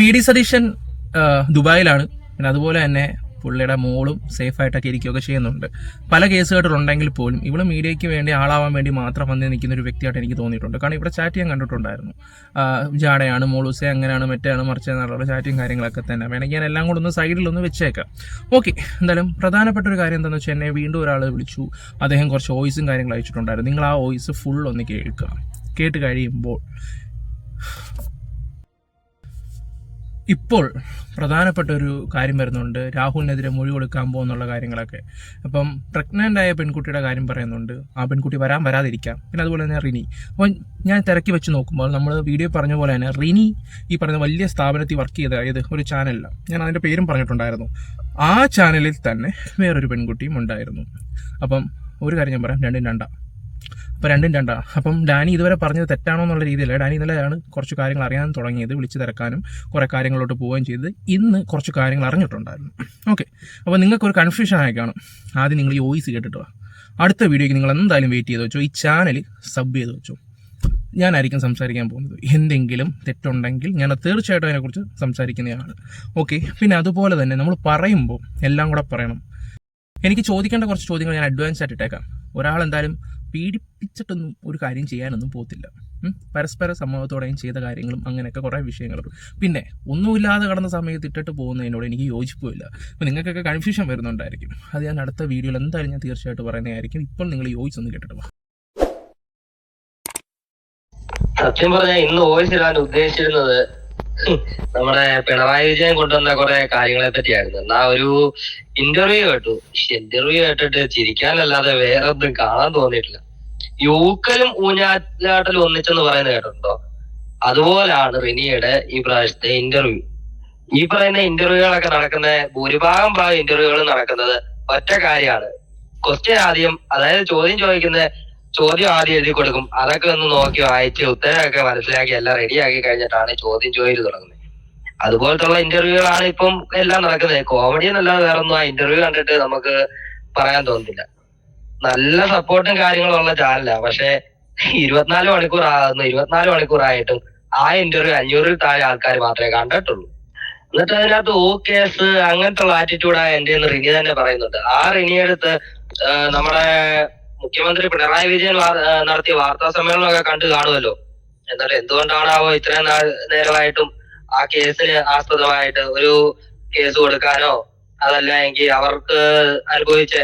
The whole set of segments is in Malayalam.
വി ഡി സതീശൻ ദുബായിലാണ്. പിന്നെ അതുപോലെ തന്നെ പുള്ളിയുടെ മോളും സേഫ് ആയിട്ടൊക്കെ ഇരിക്കുകയൊക്കെ ചെയ്യുന്നുണ്ട്. പല കേസുകളുണ്ടെങ്കിൽ പോലും ഇവിടെ മീഡിയയ്ക്ക് വേണ്ടി ആളാവാൻ വേണ്ടി മാത്രം വന്ന് നിൽക്കുന്ന ഒരു വ്യക്തിയായിട്ട് എനിക്ക് തോന്നിയിട്ടുണ്ട്. കാരണം ഇവിടെ ചാറ്റ് ഞാൻ കണ്ടിട്ടുണ്ടായിരുന്നു. ജാടയാണ് മോളൂസെ അങ്ങനെയാണ് മറ്റേയാണ് മറിച്ച് എന്നുള്ള ചാറ്റും കാര്യങ്ങളൊക്കെ തന്നെ. വേണമെങ്കിൽ ഞാൻ എല്ലാം കൂടെ ഒന്ന് സൈഡിലൊന്ന് വെച്ചേക്കാം. ഓക്കെ എന്തായാലും പ്രധാനപ്പെട്ട ഒരു കാര്യം എന്താണെന്ന് വെച്ചാൽ എന്നെ വീണ്ടും ഒരാൾ വിളിച്ചു. അദ്ദേഹം കുറച്ച് വോയിസും കാര്യങ്ങളും അയച്ചിട്ടുണ്ടായിരുന്നു. നിങ്ങൾ ആ വോയിസ് ഫുൾ ഒന്ന് കേൾക്കുക. കേട്ട് കഴിയുമ്പോൾ ഇപ്പോൾ പ്രധാനപ്പെട്ട ഒരു കാര്യം വരുന്നുണ്ട്. രാഹുലിനെതിരെ മൊഴി കൊടുക്കാൻ പോകുന്നുള്ള കാര്യങ്ങളൊക്കെ. അപ്പം പ്രഗ്നന്റ് ആയ പെൺകുട്ടിയുടെ കാര്യം പറയുന്നുണ്ട്. ആ പെൺകുട്ടി വരാൻ വരാതിരിക്കാം. പിന്നെ അതുപോലെ തന്നെ റിനി. അപ്പം ഞാൻ തിരക്കി വെച്ച് നോക്കുമ്പോൾ നമ്മൾ വീഡിയോ പറഞ്ഞ പോലെ തന്നെ റിനി ഈ പറയുന്ന വലിയ സ്ഥാപനത്തിൽ വർക്ക് ചെയ്ത അതായത് ഒരു ചാനലിലാണ് ഞാൻ അതിന്റെ പേരും പറഞ്ഞിട്ടുണ്ടായിരുന്നു. ആ ചാനലിൽ തന്നെ വേറൊരു പെൺകുട്ടിയും ഉണ്ടായിരുന്നു. അപ്പം ഒരു കാര്യം ഞാൻ പറയാം. രണ്ടും രണ്ടാ. അപ്പോൾ രണ്ടും രണ്ടാണ് അപ്പം ഡാനി ഇതുവരെ പറഞ്ഞത് തെറ്റാണോ എന്നുള്ള രീതിയില്ല ഡാനി ഇന്നലെയാണ് കുറച്ച് കാര്യങ്ങൾ അറിയാൻ തുടങ്ങിയത് വിളിച്ചു തിരക്കാനും കുറേ കാര്യങ്ങളോട്ട് പോവുകയും ചെയ്ത് ഇന്ന് കുറച്ച് കാര്യങ്ങൾ അറിഞ്ഞിട്ടുണ്ടായിരുന്നു. ഓക്കെ അപ്പോൾ നിങ്ങൾക്ക് ഒരു കൺഫ്യൂഷൻ ആയി കാണും. ആദ്യം നിങ്ങൾ ഈ വോയിസ് കേട്ടിട്ട് അടുത്ത വീഡിയോയ്ക്ക് നിങ്ങൾ എന്തായാലും വെയിറ്റ് ചെയ്ത് വെച്ചോ. ഈ ചാനൽ സബ് ചെയ്ത് വെച്ചോ. ഞാനായിരിക്കും സംസാരിക്കാൻ പോകുന്നത്. എന്തെങ്കിലും തെറ്റുണ്ടെങ്കിൽ ഞാൻ തീർച്ചയായിട്ടും അതിനെക്കുറിച്ച് സംസാരിക്കുന്നതാണ് ഓക്കെ പിന്നെ അതുപോലെ തന്നെ നമ്മൾ പറയുമ്പോൾ എല്ലാം കൂടെ പറയണം. എനിക്ക് ചോദിക്കേണ്ട കുറച്ച് ചോദ്യങ്ങൾ ഞാൻ അഡ്വാൻസ് ആയിട്ട് ഇട്ടേക്കാം. ഒരാൾ എന്തായാലും പീഡിപ്പിച്ചിട്ടൊന്നും ഒരു കാര്യം ചെയ്യാനൊന്നും പോകത്തില്ല. പരസ്പര സമ്മതത്തോടെയും ചെയ്ത കാര്യങ്ങളും അങ്ങനെയൊക്കെ കുറേ വിഷയങ്ങളും പിന്നെ ഒന്നുമില്ലാതെ കടന്ന സമയത്ത് ഇട്ടിട്ട് പോകുന്നതിനോട് എനിക്ക് യോജിപ്പില്ല അപ്പോൾ നിങ്ങൾക്കൊക്കെ കൺഫ്യൂഷൻ വരുന്നുണ്ടായിരിക്കും. അത് ഞാൻ അടുത്ത വീഡിയോയിൽ എന്തായാലും ഞാൻ തീർച്ചയായിട്ടും പറയുന്നതായിരിക്കും. ഇപ്പോൾ നിങ്ങൾ യോജിച്ചൊന്ന് കേട്ടിട്ട്. സത്യം പറഞ്ഞാൽ ഇന്ന് വോയിസ് ഇടാൻ ഉദ്ദേശിച്ചിരുന്നത് നമ്മുടെ പിണറായി വിജയൻ കൊണ്ടുവന്ന കുറെ കാര്യങ്ങളെ പറ്റിയായിരുന്നു. എന്നാ ഒരു ഇന്റർവ്യൂ കേട്ടു. ഇന്റർവ്യൂ കേട്ടിട്ട് ചിരിക്കാനല്ലാതെ വേറെ ഒന്നും കാണാൻ തോന്നിയിട്ടില്ല. യൂക്കലും ഊഞ്ഞാലാട്ടലും ഒന്നിച്ചെന്ന് പറയുന്നത് കേട്ടിട്ടുണ്ടോ? അതുപോലാണ് റിനിയുടെ ഈ പ്രാവശ്യത്തെ ഇന്റർവ്യൂ ഈ പറയുന്ന ഇന്റർവ്യൂകളൊക്കെ നടക്കുന്ന ഭൂരിഭാഗം ഭാഗം ഇന്റർവ്യൂകൾ നടക്കുന്നത് ഒറ്റ കാര്യമാണ്. ക്വസ്റ്റ്യൻ ആദ്യം അതായത് ചോദ്യം ചോദിക്കുന്ന ചോദ്യം ആദ്യം എഴുതി കൊടുക്കും. അതൊക്കെ ഒന്ന് നോക്കി വായിച്ച് ഉത്തരമൊക്കെ മനസ്സിലാക്കി എല്ലാം റെഡിയാക്കി കഴിഞ്ഞിട്ടാണ് ചോദ്യം ചോദിച്ചു തുടങ്ങുന്നത്. അതുപോലത്തുള്ള ഇന്റർവ്യൂകളാണ് ഇപ്പം എല്ലാം നടക്കുന്നത്. കോമഡി എന്നല്ലാതെ വേറെ ഒന്നും ആ ഇന്റർവ്യൂ കണ്ടിട്ട് നമുക്ക് പറയാൻ തോന്നുന്നില്ല നല്ല സപ്പോർട്ടും കാര്യങ്ങളും ഉള്ള ചാനലാ പക്ഷെ ഇരുപത്തിനാല് മണിക്കൂർ ആകുന്നു. ഇരുപത്തിനാല് മണിക്കൂറായിട്ടും ആ ഇന്റർവ്യൂ അഞ്ഞൂറിൽ താഴെ ആൾക്കാർ മാത്രമേ കണ്ടിട്ടുള്ളൂ. എന്നിട്ട് അതിനകത്ത് ഓ കേസ് അങ്ങനത്തെ ഉള്ള ആറ്റിറ്റ്യൂഡാ എന്റെ റിനി തന്നെ പറയുന്നുണ്ട്. ആ റിനി എടുത്ത് നമ്മുടെ മുഖ്യമന്ത്രി പിണറായി വിജയൻ നടത്തിയ വാർത്താ സമ്മേളനമൊക്കെ കണ്ടു കാണുമല്ലോ. എന്നാലും എന്തുകൊണ്ടാണാവോ ഇത്രയും നേരമായിട്ടും ആ കേസിന് ആസ്പദമായിട്ട് ഒരു കേസ് കൊടുക്കാനോ അതല്ല എങ്കിൽ അവർക്ക് അനുഭവിച്ച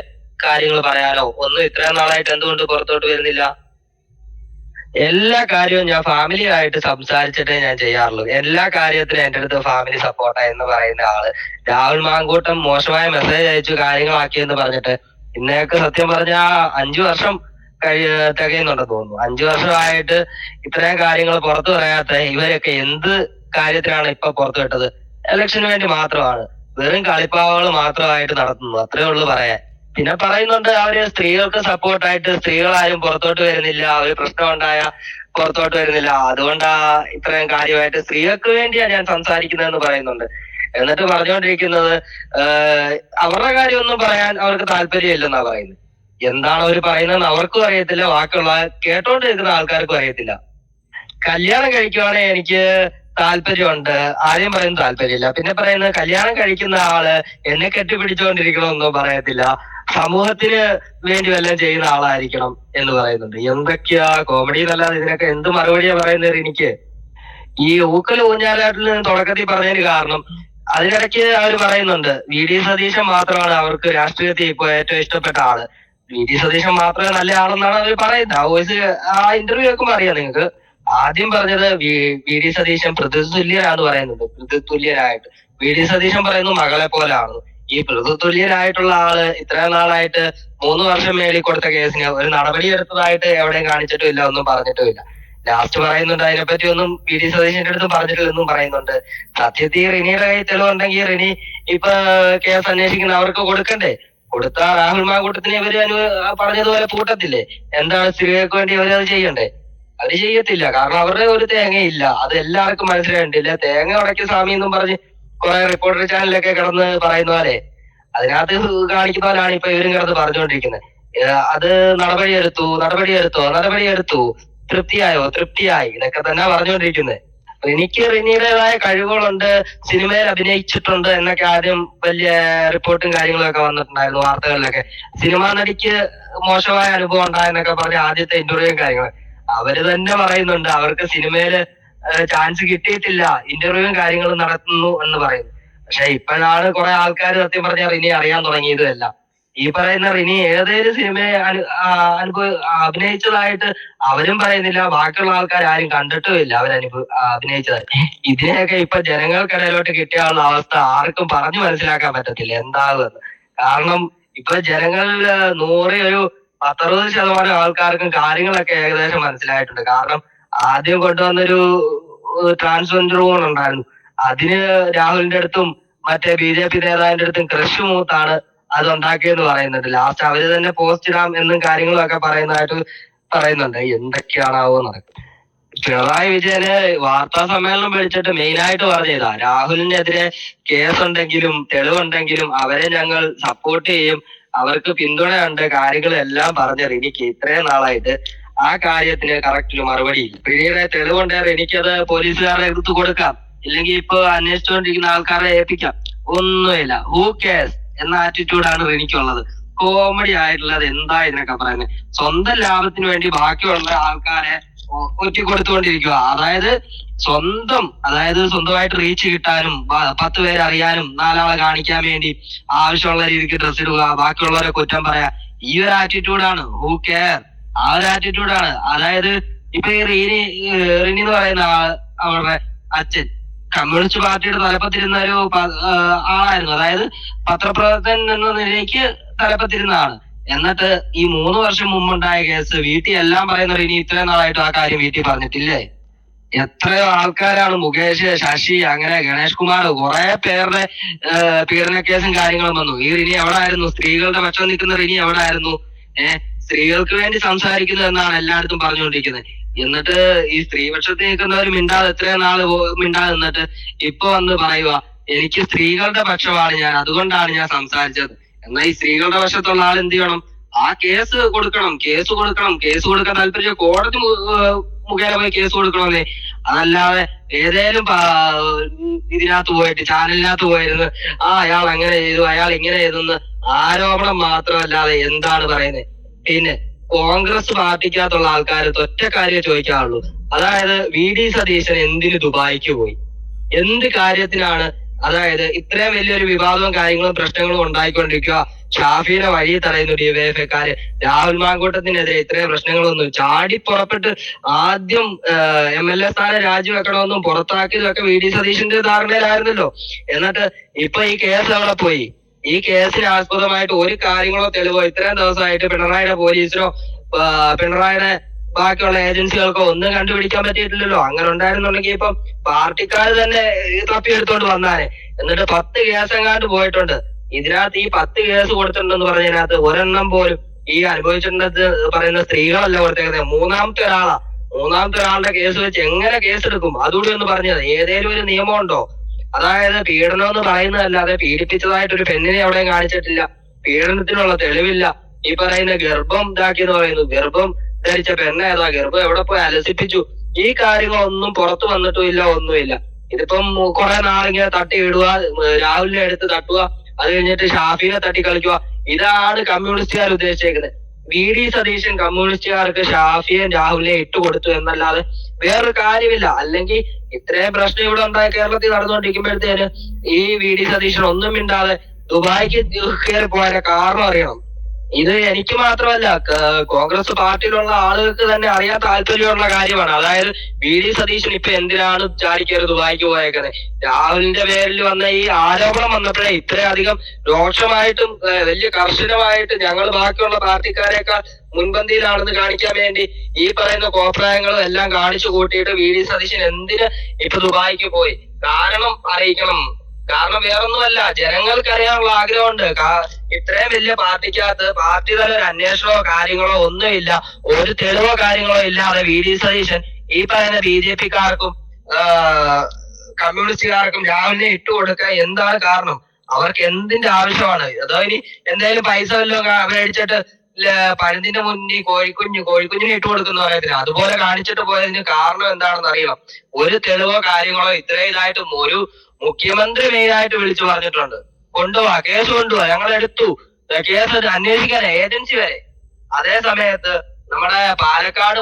കാര്യങ്ങൾ പറയാനോ ഒന്നും ഇത്രയും നാളായിട്ട് എന്തുകൊണ്ട് പുറത്തോട്ട് വരുന്നില്ല? എല്ലാ കാര്യവും ഞാൻ ഫാമിലി ആയിട്ട് സംസാരിച്ചിട്ടേ ഞാൻ ചെയ്യാറുള്ളൂ. എല്ലാ കാര്യത്തിലും എന്റെ അടുത്ത് ഫാമിലി സപ്പോർട്ടായി എന്ന് പറയുന്ന ആൾ. രാഹുൽ മാങ്കൂട്ടം മോശമായ മെസ്സേജ് അയച്ചു കാര്യങ്ങളാക്കി എന്ന് പറഞ്ഞിട്ട് ഇന്നേക്ക് സത്യം പറഞ്ഞ അഞ്ചു വർഷം കഴി തികയുന്നുണ്ടെന്ന് തോന്നുന്നു. അഞ്ചു വർഷമായിട്ട് ഇത്രയും കാര്യങ്ങൾ പുറത്തു പറയാത്ത ഇവരൊക്കെ എന്ത് കാര്യത്തിനാണ് ഇപ്പൊ പുറത്തു വിട്ടത്? ഇലക്ഷന് വേണ്ടി മാത്രമാണ്. വെറും കളിപ്പാവകൾ മാത്രമായിട്ട് നടത്തുന്നു. അത്രേ ഉള്ളൂ പറയാൻ. പിന്നെ പറയുന്നുണ്ട് അവർ സ്ത്രീകൾക്ക് സപ്പോർട്ടായിട്ട് സ്ത്രീകളാരും പുറത്തോട്ട് വരുന്നില്ല. അവർ പ്രശ്നമുണ്ടായ പുറത്തോട്ട് വരുന്നില്ല. അതുകൊണ്ടാ ഇത്രയും കാര്യമായിട്ട് സ്ത്രീകൾക്ക് വേണ്ടിയാ ഞാൻ സംസാരിക്കുന്നതെന്ന് പറയുന്നുണ്ട്. എന്നിട്ട് പറഞ്ഞുകൊണ്ടിരിക്കുന്നത് അവരുടെ കാര്യമൊന്നും പറയാൻ അവർക്ക് താല്പര്യമില്ലെന്നാ പറയുന്നത്. എന്താണ് അവർ പറയുന്നതെന്ന് അവർക്കും അറിയത്തില്ല വാക്കുള്ള കേട്ടോണ്ടിരിക്കുന്ന ആൾക്കാർക്കും അറിയത്തില്ല. കല്യാണം കഴിക്കുവാണെങ്കിൽ എനിക്ക് താല്പര്യമുണ്ട്. ആദ്യം പറയുന്നത് താല്പര്യമില്ല. പിന്നെ പറയുന്നത് കല്യാണം കഴിക്കുന്ന ആൾ എന്നെ കെട്ടിപ്പിടിച്ചുകൊണ്ടിരിക്കണമെന്നും പറയത്തില്ല. സമൂഹത്തിന് വേണ്ടി വല്ലതും ചെയ്യുന്ന ആളായിരിക്കണം എന്ന് പറയുന്നുണ്ട്. എന്തൊക്കെയാ കോമഡി എന്നല്ലാതെ ഇതിനൊക്കെ എന്ത് മറുപടിയാ പറയുന്നത് എനിക്ക്? ഈ ഊക്കൽ ഊഞ്ഞാലാട്ടിൽ തുടക്കത്തിൽ പറഞ്ഞതിന് കാരണം അതിനിടയ്ക്ക് അവർ പറയുന്നുണ്ട് വി ഡി സതീശൻ മാത്രമാണ് അവർക്ക് രാഷ്ട്രീയത്തിൽ ഇപ്പൊ ഏറ്റവും ഇഷ്ടപ്പെട്ട ആൾ. വി ഡി സതീശൻ മാത്രമേ നല്ല ആളെന്നാണ് അവർ പറയുന്നത്. ആ വോയിസ് ആ ഇന്റർവ്യൂ കേൾക്കുമ്പോൾ അറിയാം നിങ്ങൾക്ക്. ആദ്യം പറഞ്ഞത് വി ഡി സതീശൻ പ്രതിതുല്യനാണെന്ന് പറയുന്നുണ്ട്. പ്രതിതുല്യനായിട്ട്. വി ഡി സതീശൻ പറയുന്നു മകളെ പോലെ പോലാണ് ഈ പ്രതിതുല്യനായിട്ടുള്ള ആൾ ഇത്രയും നാളായിട്ട് മൂന്ന് വർഷം മേളിൽ കൊടുത്ത കേസിന് ഒരു നടപടി എടുത്തതായിട്ട് എവിടെയും കാണിച്ചിട്ടും ഇല്ല ഒന്നും പറഞ്ഞിട്ടുമില്ല ലാസ്റ്റ് പറയുന്നുണ്ട് അതിനെപ്പറ്റി ഒന്നും പി ഡി സതീശന്റെ അടുത്തും പറഞ്ഞിട്ടില്ലെന്നും പറയുന്നുണ്ട്. സത്യത്തിൽ റിനിയുടെ കയ്യിൽ തെളിവുണ്ടെങ്കിൽ റിനി ഇപ്പൊ കേസ് അന്വേഷിക്കുന്ന അവർക്ക് കൊടുക്കണ്ടേ? കൊടുത്ത രാഹുൽ മാകൂട്ടത്തിന് ഇവർ അനു പറഞ്ഞതുപോലെ പൂട്ടത്തില്ലേ? എന്താണ് സ്ത്രീകൾക്ക് വേണ്ടി അവർ അത് ചെയ്യണ്ടേ? അത് ചെയ്യത്തില്ല. കാരണം അവരുടെ ഒരു തേങ്ങയില്ല. അത് എല്ലാവർക്കും മനസ്സിലായിട്ടില്ല? തേങ്ങ ഉടക്കിയ സ്വാമി എന്നും പറഞ്ഞ് കുറെ റിപ്പോർട്ടർ ചാനലൊക്കെ കിടന്ന് പറയുന്ന പോലെ. അതിനകത്ത് കാണിക്കുന്ന പോലാണ് ഇപ്പൊ ഇവരും കിടന്ന് പറഞ്ഞുകൊണ്ടിരിക്കുന്നത്. അത് നടപടിയെടുത്തു നടപടിയെടുത്തോ നടപടിയെടുത്തു. തൃപ്തിയായോ? തൃപ്തിയായി. ഇതൊക്കെ തന്നെ പറഞ്ഞുകൊണ്ടിരിക്കുന്നത് എനിക്ക് റിനിയുടേതായ കഴിവുകളുണ്ട് സിനിമയിൽ അഭിനയിച്ചിട്ടുണ്ട് എന്നൊക്കെ ആദ്യം വലിയ റിപ്പോർട്ടും കാര്യങ്ങളൊക്കെ വന്നിട്ടുണ്ടായിരുന്നു വാർത്തകളിലൊക്കെ. സിനിമാ നടിക്ക് മോശമായ അനുഭവം ഉണ്ടായെന്നൊക്കെ പറഞ്ഞ ആദ്യത്തെ ഇന്റർവ്യൂയും കാര്യങ്ങളും. അവർ തന്നെ പറയുന്നുണ്ട് അവർക്ക് സിനിമയിൽ ചാൻസ് കിട്ടിയിട്ടില്ല ഇന്റർവ്യൂവും കാര്യങ്ങളും നടത്തുന്നു എന്ന് പറയുന്നു. പക്ഷെ ഇപ്പോഴാണ് കുറെ ആൾക്കാർ സത്യം പറഞ്ഞ ഇനി അറിയാൻ തുടങ്ങിയതല്ല ഈ പറയുന്ന റിനി ഏതേലും സിനിമയെ അനുഭവ അഭിനയിച്ചതായിട്ട് അവരും പറയുന്നില്ല. ബാക്കിയുള്ള ആൾക്കാർ ആരും കണ്ടിട്ടുമില്ല അവർ അഭിനയിച്ചത് ഇതിനെയൊക്കെ ഇപ്പൊ ജനങ്ങൾക്കിടയിലോട്ട് കിട്ടിയുള്ള അവസ്ഥ ആർക്കും പറഞ്ഞു മനസ്സിലാക്കാൻ പറ്റത്തില്ല എന്താകുമെന്ന്. കാരണം ഇപ്പൊ ജനങ്ങളിൽ നൂറിൽ ഒരു പത്തറുപത് ശതമാനം ആൾക്കാർക്കും കാര്യങ്ങളൊക്കെ ഏകദേശം മനസ്സിലായിട്ടുണ്ട്. കാരണം ആദ്യം കൊണ്ടുവന്നൊരു ട്രാൻസ്ജെൻഡർ ഊൺ ഉണ്ടായിരുന്നു അതിന് രാഹുലിന്റെ അടുത്തും മറ്റേ ബി ജെ പി നേതാവിന്റെ അടുത്തും ക്രഷ് മൂത്താണ് അത് ഉണ്ടാക്കിയെന്ന് പറയുന്നുണ്ട് ലാസ്റ്റ് അവർ തന്നെ പോസ്റ്റ് ഇടാം എന്നും കാര്യങ്ങളും ഒക്കെ പറയുന്നതായിട്ട് പറയുന്നുണ്ട്. എന്തൊക്കെയാണാവോ നടക്കുന്നത് പിണറായി വിജയന് വാർത്താ സമ്മേളനം വിളിച്ചിട്ട് മെയിൻ ആയിട്ട് പറഞ്ഞതാ രാഹുലിനെതിരെ കേസുണ്ടെങ്കിലും തെളിവുണ്ടെങ്കിലും അവരെ ഞങ്ങൾ സപ്പോർട്ട് ചെയ്യും. അവർക്ക് പിന്തുണയുണ്ട്. കാര്യങ്ങളെല്ലാം പറഞ്ഞ റിനിക്ക് ഇത്രയും നാളായിട്ട് ആ കാര്യത്തിന് കറക്റ്റ് മറുപടി ഇല്ല. പിന്നീട് തെളിവുണ്ടായാൽ എനിക്കത് പോലീസുകാരുടെ എടുത്തു കൊടുക്കാം. ഇല്ലെങ്കിൽ ഇപ്പൊ അന്വേഷിച്ചുകൊണ്ടിരിക്കുന്ന ആൾക്കാരെ ഏൽപ്പിക്കാം. ഒന്നുമില്ല. ഹൂ കേസ് എന്ന ആറ്റിറ്റ്യൂഡാണ് എനിക്കുള്ളത്. കോമഡി ആയിട്ടുള്ളത് എന്താ ഇതിനൊക്കെ പറയുന്നത് സ്വന്തം ലാഭത്തിന് വേണ്ടി ബാക്കിയുള്ള ആൾക്കാരെ ഒറ്റിക്കൊടുത്തുകൊണ്ടിരിക്കുക അതായത് സ്വന്തം അതായത് സ്വന്തമായിട്ട് റീച്ച് കിട്ടാനും പത്ത് പേരെ അറിയാനും നാലാളെ കാണിക്കാൻ വേണ്ടി ആവശ്യമുള്ള രീതിക്ക് ഡ്രസ് ഇടുക ബാക്കിയുള്ളവരെ കുറ്റം പറയാ. ഈ ഒരു ആറ്റിറ്റ്യൂഡാണ് ഹൂ കെയർ ആ ഒരു ആറ്റിറ്റ്യൂഡാണ് അതായത് ഇപ്പൊ ഈ റീനി റിനി എന്ന് പറയുന്ന അവരുടെ അച്ഛൻ. കമ്മ്യൂണിസ്റ്റ് പാർട്ടിയുടെ തലപ്പത്തിരുന്ന ഒരു ആളായിരുന്നു. അതായത് പത്രപ്രവർത്തകൻ എന്ന നിലയ്ക്ക് തലപ്പത്തിരുന്ന ആൾ. എന്നിട്ട് ഈ മൂന്ന് വർഷം മുമ്പുണ്ടായ കേസ് വീട്ടിൽ എല്ലാം പറയുന്നത് ഇനി ഇത്രയും നാളായിട്ട് ആ കാര്യം വീട്ടിൽ പറഞ്ഞിട്ടില്ലേ? എത്രയോ ആൾക്കാരാണ് മുകേഷ് ശശി അങ്ങനെ ഗണേഷ് കുമാർ കുറെ പേരുടെ പീഡന കേസും കാര്യങ്ങളും വന്നു. ഈ റിനി എവിടെ ആയിരുന്നു സ്ത്രീകളുടെ പക്ഷം നിൽക്കുന്ന റിനി എവിടെ ആയിരുന്നു ഏഹ് സ്ത്രീകൾക്ക് വേണ്ടി സംസാരിക്കുന്നു എന്നാണ് എല്ലായിടത്തും പറഞ്ഞുകൊണ്ടിരിക്കുന്നത്. എന്നിട്ട് ഈ സ്ത്രീപക്ഷത്തിൽ നിൽക്കുന്നവർ മിണ്ടാതെ എത്രയും നാൾ മിണ്ടാതെ നിന്നിട്ട് ഇപ്പൊ വന്ന് പറയുക എനിക്ക് സ്ത്രീകളുടെ പക്ഷമാണ് ഞാൻ അതുകൊണ്ടാണ് ഞാൻ സംസാരിച്ചത്. എന്നാൽ ഈ സ്ത്രീകളുടെ പക്ഷത്തുള്ള ആൾ എന്ത് ചെയ്യണം? ആ കേസ് കൊടുക്കണം കേസ് കൊടുക്കണം കേസ് കൊടുക്കാൻ താല്പര്യം കോടതി മുഖേന പോയി കേസ് കൊടുക്കണമെന്നേ. അതല്ലാതെ ഏതേലും ഇതിനകത്ത് പോയിട്ട് ചാനലിനകത്ത് പോയിരുന്നു ആ അയാൾ അങ്ങനെ ചെയ്തു അയാൾ ഇങ്ങനെ ചെയ്തെന്ന് ആരോപണം മാത്രമല്ലാതെ എന്താണ് പറയുന്നത്? പിന്നെ കോൺഗ്രസ് പാർട്ടിക്കകത്തുള്ള ആൾക്കാർ ഒറ്റ കാര്യം ചോദിക്കാറുള്ളൂ. അതായത് വി ഡി സതീശൻ എന്തിന് ദുബായിക്ക് പോയി? എന്ത് കാര്യത്തിനാണ് അതായത് ഇത്രയും വലിയൊരു വിവാദവും കാര്യങ്ങളും പ്രശ്നങ്ങളും ഉണ്ടായിക്കൊണ്ടിരിക്കുക? ഷാഫിയുടെ വഴി തടയുന്ന ഡി വൈ ഡിവൈഎഫ്ഐക്കാര് രാഹുൽ മാങ്കൂട്ടത്തിനെതിരെ ഇത്രയും പ്രശ്നങ്ങളൊന്നും ചാടി പുറപ്പെട്ട് ആദ്യം എം എൽ എ സ്ഥാനം രാജിവെക്കണമെന്നും പുറത്താക്കിയതൊക്കെ വി ഡി സതീശന്റെ ധാരണയിലായിരുന്നല്ലോ. എന്നിട്ട് ഇപ്പൊ ഈ കേസ് അവിടെ പോയി? ഈ കേസിന് ആസ്പദമായിട്ട് ഒരു കാര്യങ്ങളോ തെളിവോ ഇത്രയും ദിവസമായിട്ട് പിണറായിയുടെ പോലീസിനോ പിണറായിയുടെ ബാക്കിയുള്ള ഏജൻസികൾക്കോ ഒന്നും കണ്ടുപിടിക്കാൻ പറ്റിയിട്ടില്ലല്ലോ. അങ്ങനെ ഉണ്ടായിരുന്നുണ്ടെങ്കിൽ ഇപ്പം പാർട്ടിക്കാർ തന്നെ തപ്പിയെടുത്തോണ്ട് വന്നാനെ എന്നിട്ട് പത്ത് കേസ് എങ്ങാണ്ട് പോയിട്ടുണ്ട്. ഇതിനകത്ത് ഈ പത്ത് കേസ് കൊടുത്തിട്ടുണ്ടെന്ന് പറഞ്ഞതിനകത്ത് ഒരെണ്ണം പോലും ഈ അനുഭവിച്ചിട്ടുണ്ടെന്ന് പറയുന്ന സ്ത്രീകളല്ല കൊടുത്തേക്കുന്നത്. മൂന്നാമത്തെ ഒരാളാ. മൂന്നാമത്തെ ഒരാളുടെ കേസ് വെച്ച് എങ്ങനെ കേസ് എടുക്കും അതുകൂടി ഒന്ന് പറഞ്ഞത് ഏതേലും ഒരു നിയമം ഉണ്ടോ അതായത് പീഡനം എന്ന് പറയുന്നതല്ലാതെ പീഡിപ്പിച്ചതായിട്ട് ഒരു പെണ്ണിനെ അവിടെയും കാണിച്ചിട്ടില്ല. പീഡനത്തിനുള്ള തെളിവില്ല. ഈ പറയുന്ന ഗർഭം ഇതാക്കി എന്ന് പറയുന്നു. ഗർഭം ധരിച്ച പെണ്ണ ഗർഭം എവിടെ പോയി അലസിപ്പിച്ചു? ഈ കാര്യങ്ങളൊന്നും പുറത്തു വന്നിട്ടും ഇല്ല ഒന്നുമില്ല. ഇതിപ്പം കുറെ നാളിങ്ങനെ തട്ടി ഇടുക രാഹുലിനെ എടുത്ത് തട്ടുക അത് കഴിഞ്ഞിട്ട് ഷാഫിനെ തട്ടി കളിക്കുക. ഇതാണ് കമ്മ്യൂണിസ്റ്റുകാർ ഉദ്ദേശിച്ചേക്കുന്നത് വി ഡി സതീശൻ കമ്മ്യൂണിസ്റ്റുകാർക്ക് ഷാഫിയും രാഹുലിനെ ഇട്ടുകൊടുത്തു എന്നല്ലാതെ വേറൊരു കാര്യമില്ല. അല്ലെങ്കിൽ ഇത്രയും പ്രശ്നം ഇവിടെ ഉണ്ടായ കേരളത്തിൽ നടന്നുകൊണ്ടിരിക്കുമ്പോഴത്തേന് ഈ വി ഡി സതീശൻ ഒന്നും മിണ്ടാതെ ദുബായിക്ക് കയറി പോയതിന്റെ കാരണം അറിയണം. ഇത് എനിക്ക് മാത്രമല്ല കോൺഗ്രസ് പാർട്ടിയിലുള്ള ആളുകൾക്ക് തന്നെ അറിയാൻ താല്പര്യമുള്ള കാര്യമാണ്. അതായത് വി. ഡി. സതീശൻ ഇപ്പൊ എന്തിനാണ് ചാടിക്കയറി ദുബായിക്ക് പോയേക്കുന്നത്? രാഹുലിന്റെ പേരിൽ വന്ന ഈ ആരോപണം വന്നപ്പോഴേ ഇത്രയധികം രോക്ഷമായിട്ടും വലിയ കർശനമായിട്ട് ഞങ്ങൾ ബാക്കിയുള്ള പാർട്ടിക്കാരെക്കാൾ മുൻപന്തിയിലാണെന്ന് കാണിക്കാൻ വേണ്ടി ഈ പറയുന്ന കോപ്രായങ്ങളും എല്ലാം കാണിച്ചു കൂട്ടിയിട്ട് വി. ഡി. സതീശൻ എന്തിന് ഇപ്പൊ ദുബായിക്ക് പോയി? കാരണം അറിയിക്കണം. കാരണം വേറൊന്നുമല്ല ജനങ്ങൾക്ക് അറിയാനുള്ള ആഗ്രഹമുണ്ട് ഇത്രയും വലിയ പാർട്ടിക്കകത്ത് പാർട്ടി തല ഒരു അന്വേഷണമോ കാര്യങ്ങളോ ഒന്നുമില്ല. ഒരു തെളിവോ കാര്യങ്ങളോ ഇല്ലാതെ വി. ഡി. സതീശൻ ഈ പറയുന്ന ബി ജെ പിക്കാർക്കും കമ്മ്യൂണിസ്റ്റുകാർക്കും രാഹുലിനെ ഇട്ടുകൊടുക്കാൻ എന്താണ് കാരണം? അവർക്ക് എന്തിന്റെ ആവശ്യമാണ്? അതോ ഇനി എന്തായാലും പൈസ വല്ലതും അവരടിച്ചിട്ട് ല- മുന്നിൽ കോഴിക്കുഞ്ഞ് കോഴിക്കുഞ്ഞിനെ ഇട്ട് കൊടുക്കുന്ന പറയത്തില്ല അതുപോലെ കാണിച്ചിട്ട് പോയതിന് കാരണം എന്താണെന്ന് അറിയാം? ഒരു തെളിവോ കാര്യങ്ങളോ ഇത്രയും ഇതായിട്ടും ഒരു മുഖ്യമന്ത്രി മെയിനായിട്ട് വിളിച്ചു പറഞ്ഞിട്ടുണ്ട്. കൊണ്ടുപോവാ കേസ് കൊണ്ടുപോവാ ഞങ്ങൾ എടുത്തു. കേസ് അന്വേഷിക്കാൻ ഏജൻസി വരെ. അതേ സമയത്ത് നമ്മുടെ പാലക്കാട്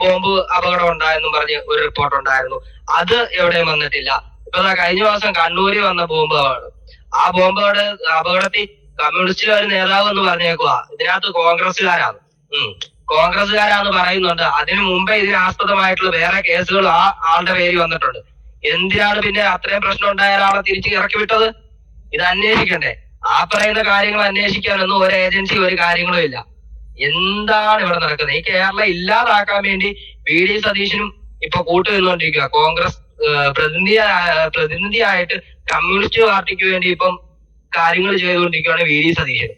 ബോംബ് അപകടം ഉണ്ടായെന്നും പറഞ്ഞ് ഒരു റിപ്പോർട്ട് ഉണ്ടായിരുന്നു. അത് എവിടെയും വന്നിട്ടില്ല. ഇപ്പൊ കഴിഞ്ഞ മാസം കണ്ണൂരിൽ വന്ന ബോംബ് അപകടം. ആ ബോംബ് അപകടത്തിൽ കമ്മ്യൂണിസ്റ്റിലെ ഒരു നേതാവ് എന്ന് പറഞ്ഞേക്കുക ഇതിനകത്ത് കോൺഗ്രസ്സുകാരാണ്. ഉം. കോൺഗ്രസ്സുകാരാന്ന് പറയുന്നുണ്ട്. അതിനു മുമ്പേ ഇതിന് ആസ്പദമായിട്ടുള്ള വേറെ കേസുകൾ ആ ആളുടെ പേര് വന്നിട്ടുണ്ട്. എന്തിനാണ് പിന്നെ അത്രയും പ്രശ്നം ഉണ്ടായ ഒരാളെ തിരിച്ചു ഇറക്കി വിട്ടത്? ഇത് അന്വേഷിക്കണ്ടേ? ആ പറയുന്ന കാര്യങ്ങൾ അന്വേഷിക്കാനൊന്നും ഒരു ഏജൻസി ഒരു കാര്യങ്ങളും ഇല്ല. എന്താണ് ഇവിടെ നടക്കുന്നത്? ഈ കേരള ഇല്ലാതാക്കാൻ വേണ്ടി വി ഡി സതീശനും ഇപ്പൊ കൂട്ടു നിന്നുകൊണ്ടിരിക്കുക കോൺഗ്രസ് പ്രതിനിധി പ്രതിനിധിയായിട്ട് കമ്മ്യൂണിസ്റ്റ് പാർട്ടിക്ക് വേണ്ടി ഇപ്പം കാര്യങ്ങൾ ചെയ്തുകൊണ്ടിരിക്കുകയാണ് വി ഡി സതീശൻ